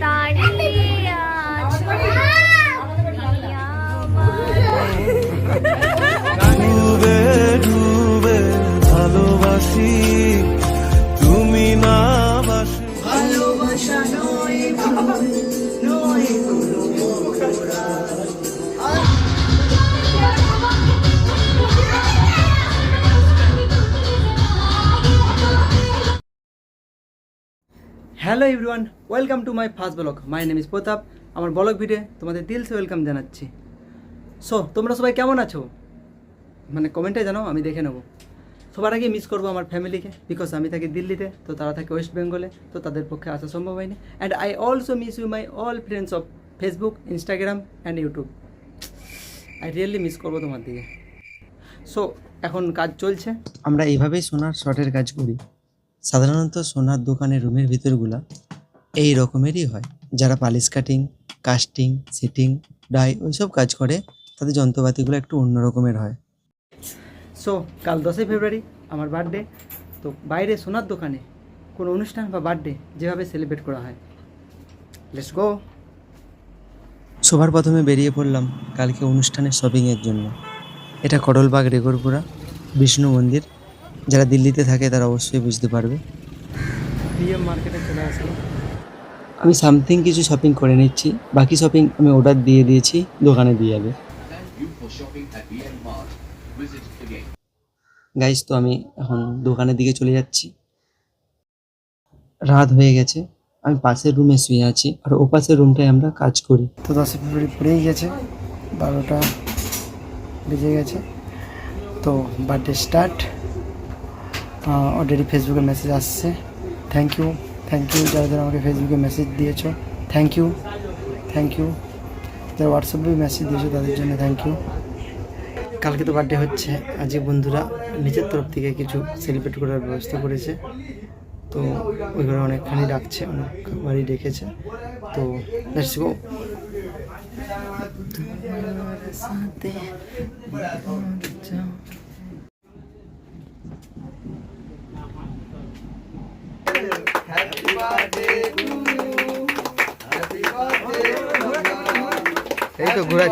दाढ़ी hello everyone welcome to my first blog my name is Pratap আমার blog video তোমাদের দিল সে welcome জানাচ্ছি। সো তোমরা সবাই কেমন আছো? মানে কমেন্টে জানাও, আমি দেখে নেব। সবার আগে মিস করব আমার ফ্যামিলিকে বিকজ আমি থাকি দিল্লিতে, তো তারা থাকে ওয়েস্ট বেঙ্গলে তো তাদের পক্ষে আসা সম্ভব হয়নি। And I also miss you my all friends of Facebook Instagram and YouTube I really miss করব তোমার দিকে। সো এখন কাজ চলছে। আমরা এইভাবেই সোনার শর্টের কাজ করি। সাধারণত সোনার দোকানের রুমের ভিতরগুলা এই রকমেরই হয়। যারা polish cutting casting sitting die ওইসব কাজ করে তাদের যন্ত্রপাতিগুলো একটু অন্য রকমের হয়। সো কাল দশই ফেব্রুয়ারি আমার বার্থডে তো বাইরে সোনার দোকানে কোনো অনুষ্ঠান বা বার্থডে যেভাবে সেলিব্রেট করা হয় লেটস গো সবার প্রথমে বেরিয়ে পড়লাম কালকে অনুষ্ঠানের শপিংয়ের জন্য। এটা করলবাগ রেগরপুরা বিষ্ণু মন্দির। যারা দিল্লিতে থাকে তারা অবশ্যই বুঝতে পারবে। বিএম মার্কেটে চলে আসলাম। আমি সামথিং কিছু শপিং করে নিচ্ছি। বাকি শপিং আমি অর্ডার দিয়ে দিয়েছি দোকানে দিয়ে যাবে গাইস তো আমি এখন দোকানের দিকে চলে যাচ্ছি। রাত হয়ে গেছে। আমি পাশের রুমে শুয়ে আছি। আর ও পাশের রুমটায় আমরা কাজ করি। তো দশই ফেব্রুয়ারি পড়েই গেছে। বারোটা বেজে গেছে। তো বার্থডে স্টার্ট অলরেডি ফেসবুকে মেসেজ আসছে। থ্যাংক ইউ থ্যাংক ইউ যারা যারা আমাকে ফেসবুকে মেসেজ দিয়েছ থ্যাংক ইউ থ্যাংক ইউ যারা হোয়াটসঅ্যাপে মেসেজ দিয়েছ, তাদের জন্য থ্যাংক ইউ কালকে তো বার্থডে হচ্ছে, আজকে বন্ধুরা নিজের তরফ থেকে কিছু সেলিব্রেট করার ব্যবস্থা করেছে। তো ওইগুলো অনেকখানি ডাকছে, অনেকবারই ডেকেছে। তো লেটস গো সাথে এই তো ঘোরা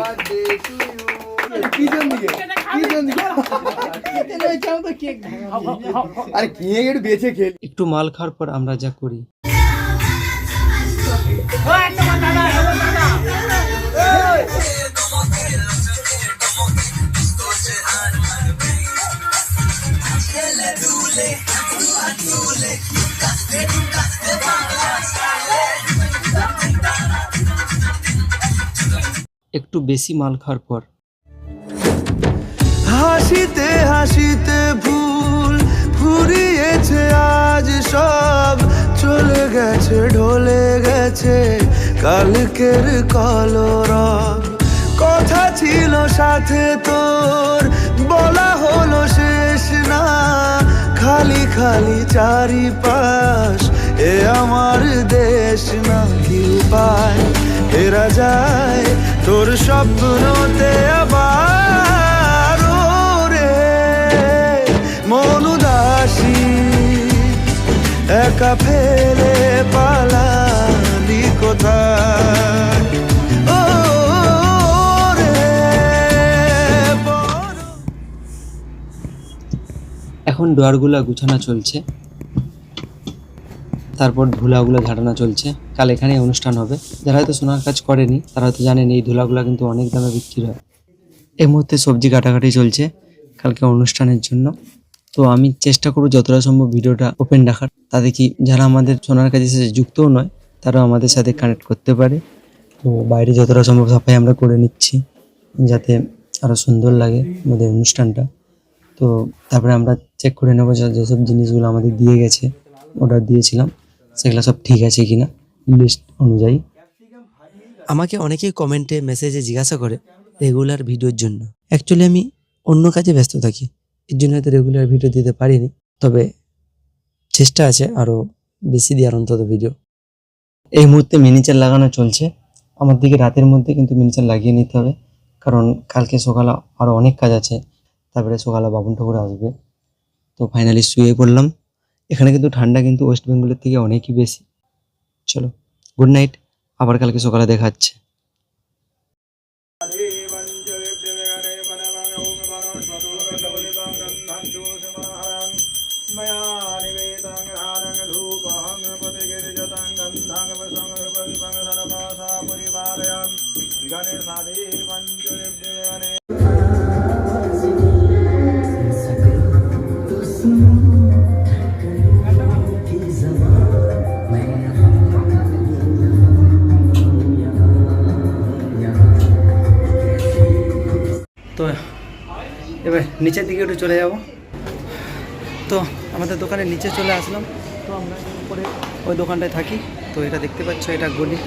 আরে কি একটু বেঁচে খেল? একটু মাল খাওয়ার পর আমরা যা করি। একটু বেশি মাল খাওয়ার পর। হাসিতে হাসিতে ভুল ফুরিয়েছে, আজ সব চলে গেছে, ঢলে গেছে কালকের কলরব কথা ছিল সাথে তোর, বলা হলো শেষ না। খালি খালি চারিপাশ, এ আমার দেশ না কি উপায় ফেরা যায় তোর স্বপ্নতে আবার রে মন উদাসী একা ফেলে পালালি কোথায়? এখন ডোয়ারগুলো গুছানো চলছে। তারপর ধুলাগুলো ঝাড়ানো চলছে। কাল এখানে অনুষ্ঠান হবে। যারা হয়তো সোনার কাজ করেনি, তারা হয়তো জানেন এই ধুলাগুলো কিন্তু অনেক দামে বিক্রি হয়। এই মুহূর্তে সবজি কাটাকাটি চলছে কালকে অনুষ্ঠানের জন্য। তো আমি চেষ্টা করব যতটা সম্ভব ভিডিওটা ওপেন রাখার। তাতে কি যারা আমাদের সোনার কাজের সাথে যুক্তও নয়, তারাও আমাদের সাথে কানেক্ট করতে পারে। তো বাইরে যতটা সম্ভব সাফাই আমরা করে নিচ্ছি, যাতে আরও সুন্দর লাগে আমাদের অনুষ্ঠানটা। তো তারপরে আমরা চেক করে নেব যেসব জিনিসগুলো আমাদের দিয়ে গেছে অর্ডার দিয়েছিলাম। সেগুলো সব ঠিক আছে কিনা লিস্ট অনুযায়ী। আমাকে অনেকেই কমেন্টে মেসেজে জিজ্ঞাসা করে রেগুলার ভিডিওর জন্য। অ্যাকচুয়ালি আমি অন্য কাজে ব্যস্ত থাকি এর জন্য হয়তো রেগুলার ভিডিও দিতে পারিনি তবে চেষ্টা আছে আরও বেশি দেওয়ার অন্তত ভিডিও এই মুহূর্তে মিনিচার লাগানো চলছে আমার দিকে রাতের মধ্যে কিন্তু মিনিচার লাগিয়ে নিতে হবে কারণ কালকে সকালে আরও অনেক কাজ আছে তারপরে সকালে বাবুন ঠাকুর আসবে তো ফাইনালি শুয়ে পড়লাম। এখানে কিন্তু ঠান্ডা কিন্তু ওয়েস্ট বেঙ্গলের থেকে অনেকই বেশি। চলো গুড নাইট আবার কালকে সকালে দেখা হচ্ছে। তো এবার নিচের দিকে একটু চলে যাব। তো আমাদের দোকানের নিচে চলে আসলাম। তো আমরা উপরে ওই দোকানটায় থাকি। তো এটা দেখতে পাচ্ছ এটা গলি।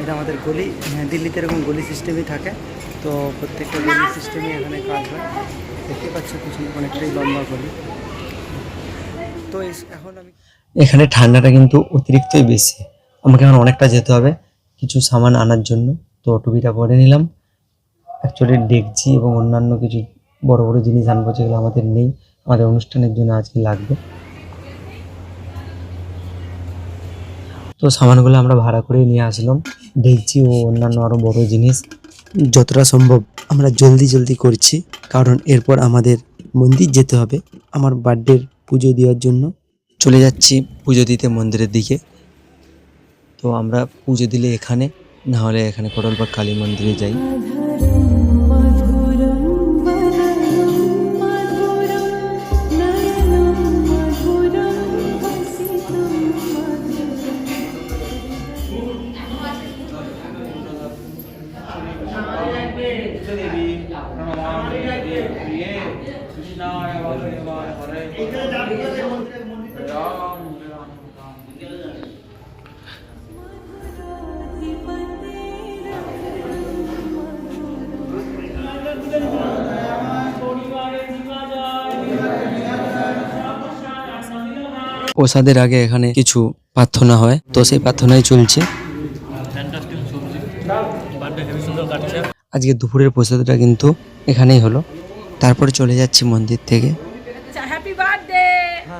এটা আমাদের গলি। হ্যাঁ, দিল্লিতে এরকম গলি সিস্টেমই থাকে। তো প্রত্যেকটা গলি সিস্টেমই এখানে কাজ হয়। দেখতে পাচ্ছ পিছনে অনেকটাই লম্বা গলি। তো এখন আমি এখানে ঠান্ডাটা কিন্তু অতিরিক্তই বেশি। আমাকে এখন অনেকটা যেতে হবে। কিছু সামান আনার জন্য। তো টুপিটা পরে নিলাম। অ্যাকচুয়ালি ডেকচি এবং অন্যান্য কিছু বড় বড় জিনিস আনব যেগুলো আমাদের নেই, আমাদের অনুষ্ঠানের জন্য আজকে লাগবে। তো সামানগুলো আমরা ভাড়া করে নিয়ে আসলাম। ডেকচি ও অন্যান্য আরও বড় জিনিস। যতটা সম্ভব আমরা জলদি জলদি করছি, কারণ এরপর আমাদের মন্দির যেতে হবে আমার বার্থডের পুজো দেওয়ার জন্য। চলে যাচ্ছি পুজো দিতে মন্দিরের দিকে। তো আমরা পুজো দিলে এখানে, না হলে এখানে কোটলবাগ কালী মন্দিরে যাই। প্রসাদের আগে এখানে কিছু প্রার্থনা হয়। তো সেই প্রার্থনাই চলছে। আজকে দুপুরের প্রসাদটা কিন্তু এখানেই হলো। তারপরে চলে যাচ্ছি মন্দির থেকে। আচ্ছা happy birthday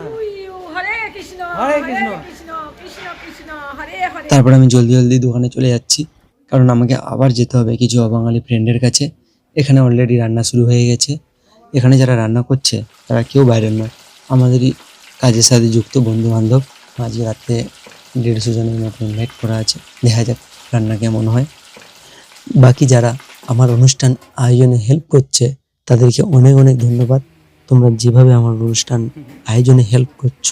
to you Hare Krishna Hare Krishna. Krishna Krishna Krishna Hare Hare. তারপরে আমি জলদি জলদি দোকানে চলে যাচ্ছি। কারণ আমাকে আবার যেতে হবে কিছু অবাঙালি ফ্রেন্ডের কাছে। এখানে অলরেডি রান্না শুরু হয়ে গেছে। এখানে যারা রান্না করছে তারা কেউ বাইরের নয়। আমাদেরই কাজের সাথে যুক্ত বন্ধু বান্ধব আজকে রাত্রে দেড়শো জনের মতো ইনভাইট করা আছে। দেখা যাক রান্না কেমন হয়। বাকি যারা আমার অনুষ্ঠান আয়োজনে হেল্প করছে, তাদেরকে অনেক অনেক ধন্যবাদ। তোমরা যেভাবে আমার অনুষ্ঠান আয়োজনে হেল্প করছ,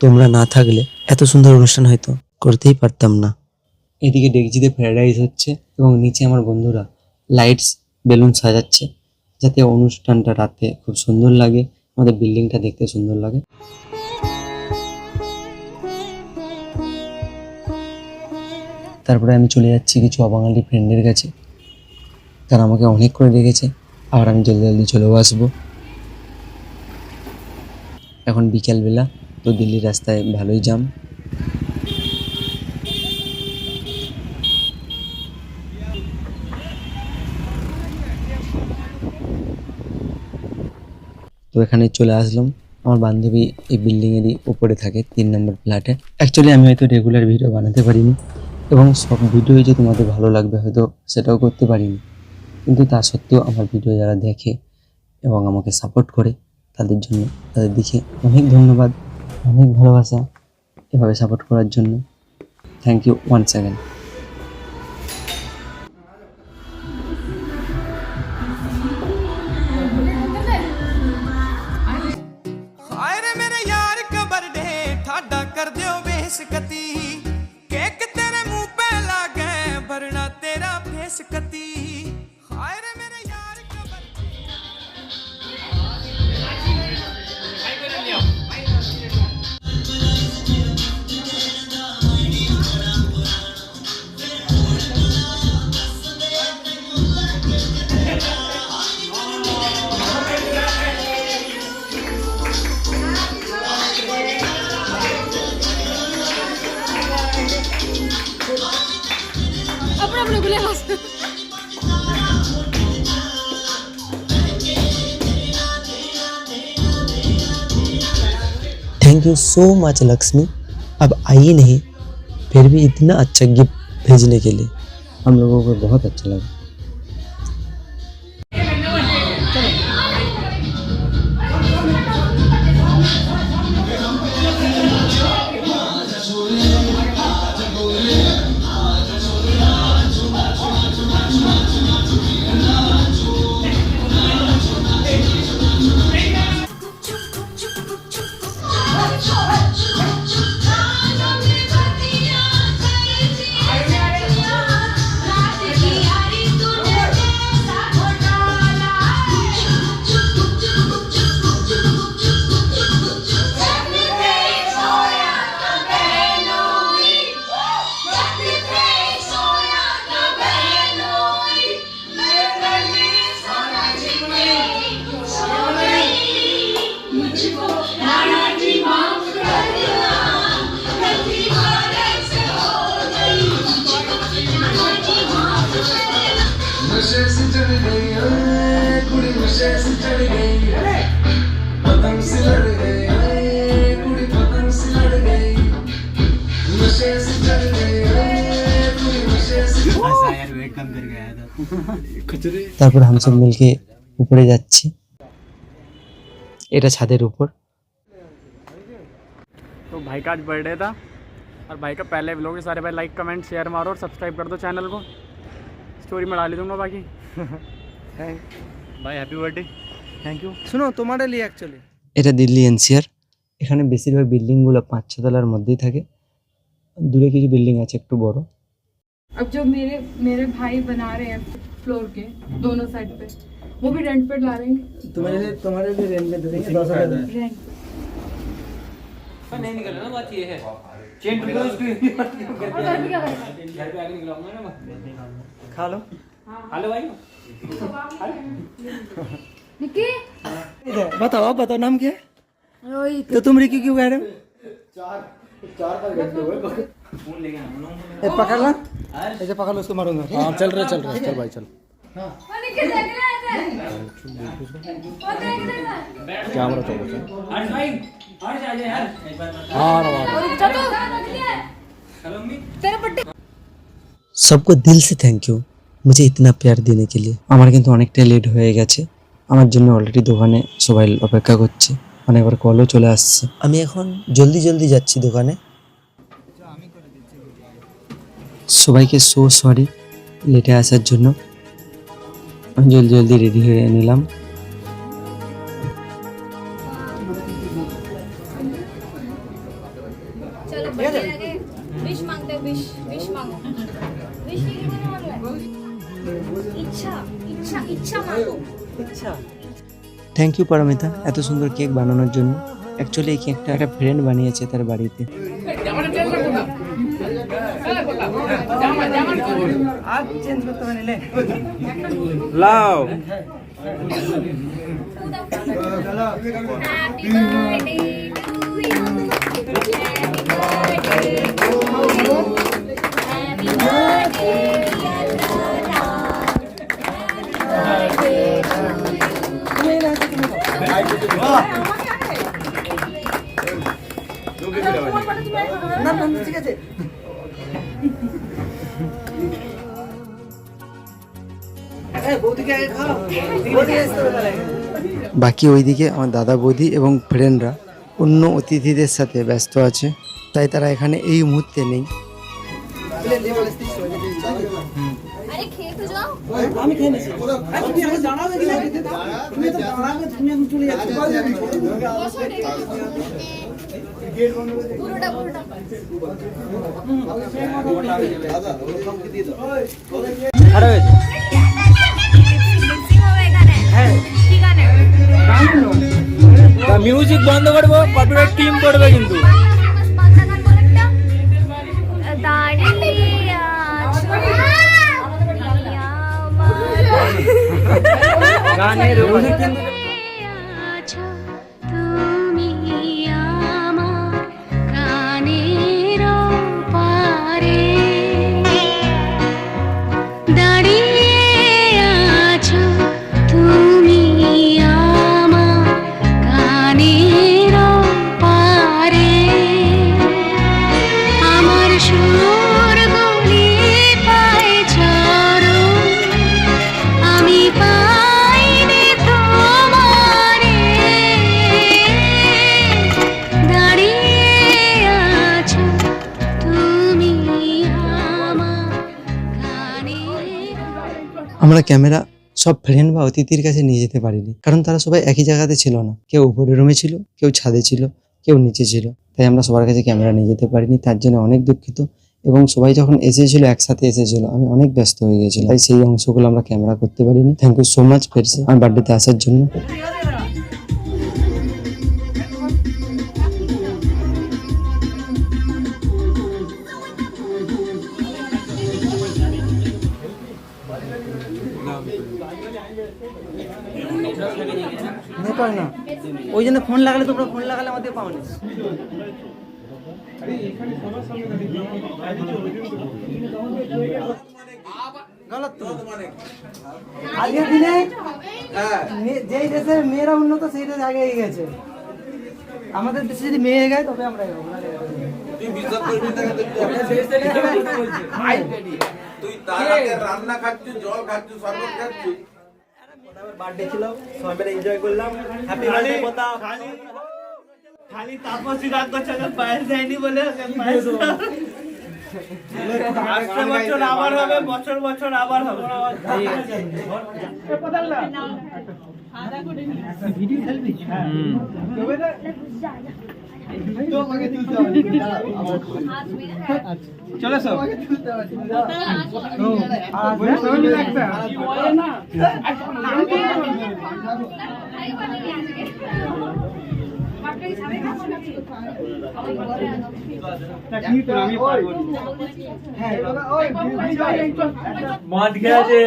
তোমরা না থাকলে এত সুন্দর অনুষ্ঠান হয়তো করতেই পারতাম না। এদিকে ডেকচিতে ফ্রাইড রাইস হচ্ছে এবং নিচে আমার বন্ধুরা লাইটস বেলুন সাজাচ্ছে, যাতে অনুষ্ঠানটা রাতে খুব সুন্দর লাগে। আমাদের বিল্ডিংটা দেখতে সুন্দর লাগে। তারপরে আমি চলে যাচ্ছি কিছু অবাঙালি ফ্রেন্ডের কাছে। তারা আমাকে অনেক করে রেখেছে আবার আমি জলদি জলদি চলেও আসব। এখন বিকেলবেলা তো দিল্লির রাস্তায় ভালোই জাম এখানে চলে আসলাম। আমার বান্ধবী এই বিল্ডিংয়েরই উপরে থাকে, তিন নম্বর ফ্ল্যাটে অ্যাকচুয়ালি আমি হয়তো রেগুলার ভিডিও বানাতে পারিনি এবং সব ভিডিওই যে তোমাদের ভালো লাগবে হয়তো সেটাও করতে পারিনি। কিন্তু তা সত্ত্বেও আমার ভিডিও যারা দেখে এবং আমাকে সাপোর্ট করে, তাদের জন্য, তাদের দিকে অনেক ধন্যবাদ, অনেক ভালোবাসা এভাবে সাপোর্ট করার জন্য। Thank you one second you so much Lakshmi. अब आई नहीं, फिर भी इतना अच्छा गिफ्ट भेजने के लिए। हम लोगों को बहुत अच्छा लगा। তারপর हम सब मिलके উপরে যাচ্ছি এটা ছাদের উপর तो भाई का आज बर्थडे था और भाई का पहले व्लॉग है सारे भाई लाइक कमेंट शेयर मारो और सब्सक्राइब कर दो चैनल को स्टोरी में डाल ही दूंगा बाकी भाई हैप्पी बर्थडे থ্যাংক ইউ শুনো তোমারটা লি অ্যাকচুয়ালি এটা দিল্লি এনসিআর এখানে বেশিরভাগ বিল্ডিংগুলো পাঁচ ছ তলার মধ্যেই থাকে দূরে কিছু বিল্ডিং আছে একটু বড় अब जो मेरे मेरे भाई बना रहे हैं फ्लोर के दोनों साइड पे वो भी रेंट पे ला हैं। तुम्हारे तुम्हारे लिए रेंट पे दे देंगे दस हज़ार रेंट नहीं निकल रहा ना बात ये है। चेन टू क्लोज टू घर पे आगे निकलाऊँगा ना खा लो। हेलो भाई। निक्की? बताओ बताओ नाम क्या है? रोहित। तो तुम रिकी क्यों कह रहे हो? चार। ए, पकड़ ला ऐसे पकड़ लो उसको मारूंगा हाँ चल रहे चल रहे चल भाई चल निकी देख रहे हैं वो देख रहे हैं कैमरा चलो तेरे पट्टी सबको दिल से থ্যাংক ইউ মুঝে ইতনা প্যার দেনে के लिए আমার কিন্তু অনেকটা লেট হয়ে গেছে আমার জন্য অলরেডি দোকানে সবাই অপেক্ষা করছে অনেকবার কলও চলে আসছে। আমি এখন জলদি জলদি যাচ্ছি দোকানে। সবাইকে সো সরি লেটে আসার জন্য। আমি জলদি জলদি রেডি হয়ে নিলাম। ইচ্ছা ইচ্ছা ইচ্ছা। থ্যাংক ইউ পারমিতা এত সুন্দর কেক বানানোর জন্য। অ্যাকচুয়ালি এই কেকটা একটা ফ্রেন্ড বানিয়েছে তার বাড়িতে। Happy birthday. বাকি ওইদিকে আমার দাদা বৌদি এবং ফ্রেন্ডরা অন্য অতিথিদের সাথে ব্যস্ত আছে তাই তারা এখানে এই মুহূর্তে নেই। আরে মিউজিক বন্ধ করব কপিরাইট টিম করবে কিন্তু। গানের আমরা ক্যামেরা সব ফ্রেন্ড বা অতিথির কাছে নিয়ে যেতে পারিনি। কারণ তারা সবাই একই জায়গাতে ছিল না। কেউ উপরে রুমে ছিল, কেউ ছাদে ছিল, কেউ নিচে ছিল। তাই আমরা সবার কাছে ক্যামেরা নিয়ে যেতে পারিনি, তার জন্য অনেক দুঃখিত। এবং সবাই যখন এসেছিল, একসাথে এসেছিল, আমি অনেক ব্যস্ত হয়ে গেছিলাম। তাই সেই অংশগুলো আমরা ক্যামেরা করতে পারিনি। থ্যাংক ইউ সো মাচ ফেরসে, আমার বার্থডেতে আসার জন্য। নেপাল না। ওই জন্য ফোন লাগালে তোমরা ফোন লাগালে আমাদের পাও না আজকের দিনে যেই দেশের মেয়েরা উন্নত সেই দেশ আগে গেছে। আমাদের দেশে যদি মেয়ে এগায় তবে আমরা এগোবো। নাহলে এগোবো না। বার্থডে ছিল সবাই মিলে এনজয় করলাম। হ্যাপি বার্থডে খালি তাপসী রাগ করছে পায়েস দেয়নি বলে আসছে বছর আবার হবে বছর বছর আবার হবে। চলে সব মদ খেয়েছে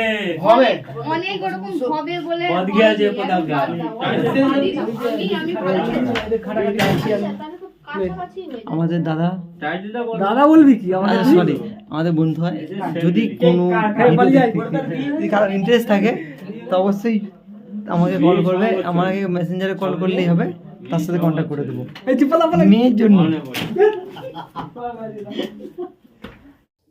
হবে অনেক ওরকম হবে বলে মদ খেয়েছে প্রতাপ দা আমাদের দাদা দাদা বলবি কি? আমাদের সরি আমাদের বন্ধু হয়। যদি কোনো ইন্টারেস্ট থাকে তো অবশ্যই আমাকে কল করবে। আমাকে মেসেঞ্জারে কল করলেই হবে। তার সাথে কন্ট্যাক্ট করে দেবো। মেয়ের জন্য।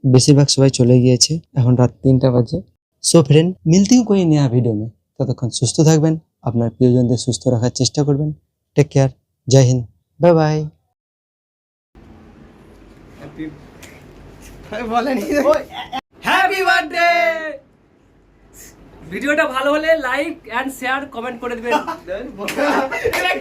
বেশিরভাগ সবাই চলে গিয়েছে। এখন রাত তিনটা বাজে। সো ফ্রেন্ড মিলতেও কোই নয়া ভিডিও মে ততক্ষণ সুস্থ থাকবেন। আপনার প্রিয়জনদের সুস্থ রাখার চেষ্টা করবেন। Take care Jai Hind. Bye bye বলেনি। হ্যাপি বার্থডে ভিডিওটা ভালো হলে লাইক অ্যান্ড শেয়ার কমেন্ট করে দিবেন।